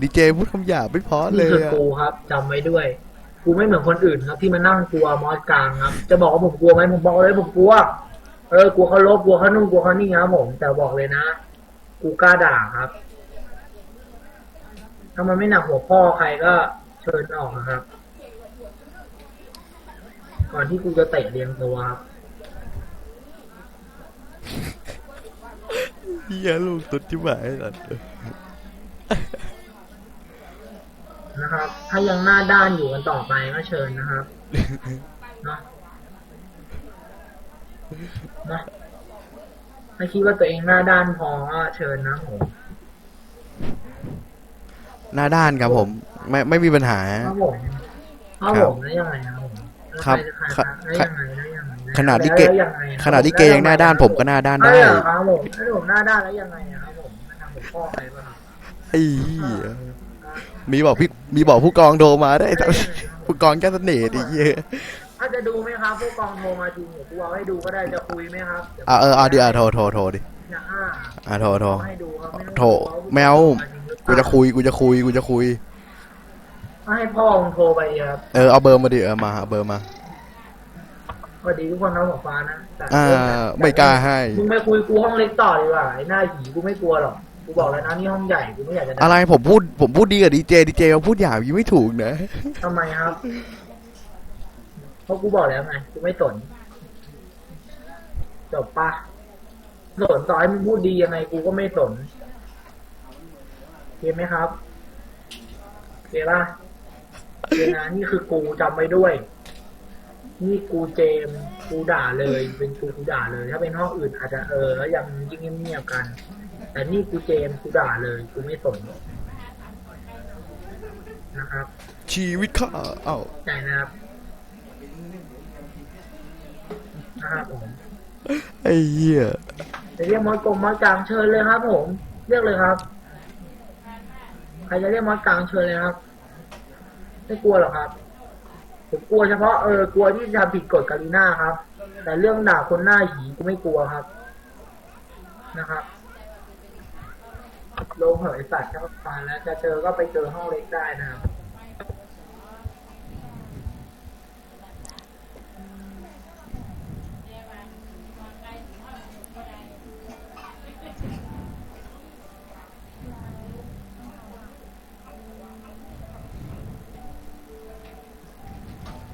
ดีเจพูดคำหยาบไม่เพอเลนี่ยคืออะกูครับจำไว้ด้วย กูไม่เหมือนคนอื่นครับ ที่มานั่งกลัวมอสกลางครับ จะบอกว่าผมกลัวไหมผมบอกเลยผมกลัว เออกลัวเขาลบกลัวเขานุ่งกลัวเขานี่ครับผมแต่บอกเลยนะกูกล้าด่าครับถ้ามันไม่หนักหัวพ่อใครก็เชิญออกนะครับ ก่อนที่กูจะเตะเรียงตัวครับเฮียลูกตุ๊ดที่หมายสัตว์ นะครับ ถ้ายังหน้าด้านอยู่กันต่อไปก็เชิญนะครับเนาะเนาะถ้าคิดว่าตัวเองหน้าด้านพอก็เชิญนะผมหน้าด้านครับผม ไม่ไม่มีปัญหาครับผมครับผมแล้วยังไงครับผมครับแล้วใครครับแล้วยังไงแล้วยังไงขนาดที่เกแล้วยังไงครับขนาดที่เกยังหน้าด้านผมก็หน้าด้านได้ได้เหรอครับผมถ้าผมหน้าด้านแล้วยังไงอะครับผมมันทำผมพ่อใครบ้างครับไอ้เหี้ย มีบอกพี่มีบอกผู้กองโทรมาได้แต่ผู้กองแก้เสน่ห์ดิเหี้ยถ้าจะดูไหมครับผู้กองโทรมาจริงเดี๋ยวกูเอาให้ดูก็ได้จะคุยไหมครับดี๋ยวอะเออเอาดิอะโทรโทรโทรดิอย่าอ้าอะโทรโทรให้ดูครับไม่ต้องโทรกลัวแมวาจริงหรือเปกูล่าจะคุยกูจะคุยกูจะคุย ให้พ่อมึงโทรไปครับเออเอาเบอร์มาดิเออมาเอาเบอร์มาสวัสดีทุกคนครับหมอฟ้านะแต่อ่าไม่กล้าให้มึงไปคุยกูห้องเล็กต่อดีกว่าไอ้หน้าหีกูไม่กลัวหรอก กูบอกแล้วนะนี่ห้องใหญ่กูไม่อยากจะด่าอะไรผมพูดผมพูดดีกับดีเจดีเจมาพูดหยาบอยังไม่ถูกนะ ทำไมครับ เพราะกูบอกแล้วไงกูไม่สนจบปะสนต่อให้มึงพูดดียังไงกูก็ไม่สนโอเคไหมครับโอเคปะโอเคนะนี่คือกูจำไว้ด้วย นี่กูเจมส์กูด่าเลย เป็นกูกูด่าเลย ถ้าเป็นห้องอื่นอาจจะเออ แล้วยังยิ่งเงียบๆกัน แต่นี่กูเจมส์กูด่าเลยกูไม่สนนะครับ ชีวิตข้าเอ้าใจนะครับนะครับผมไอ้เหี้ยจะเรียกมอสกงมอสกลางเชิญเลยครับ ผม เรียกเลยครับ ใครจะเรียกมอสกลางเชิญเลยครับ ไม่กลัวหรอกครับผมกลัวเฉพาะเออกลัวที่จะผิดกฎกาลิน่าครับ แต่เรื่องด่าคนหน้าหีกูไม่กลัวครับ นะครับ ลงเหยสัตว์ก็ผ่านแล้วจะเจอก็ไปเจอห้องเล็กได้นะครับ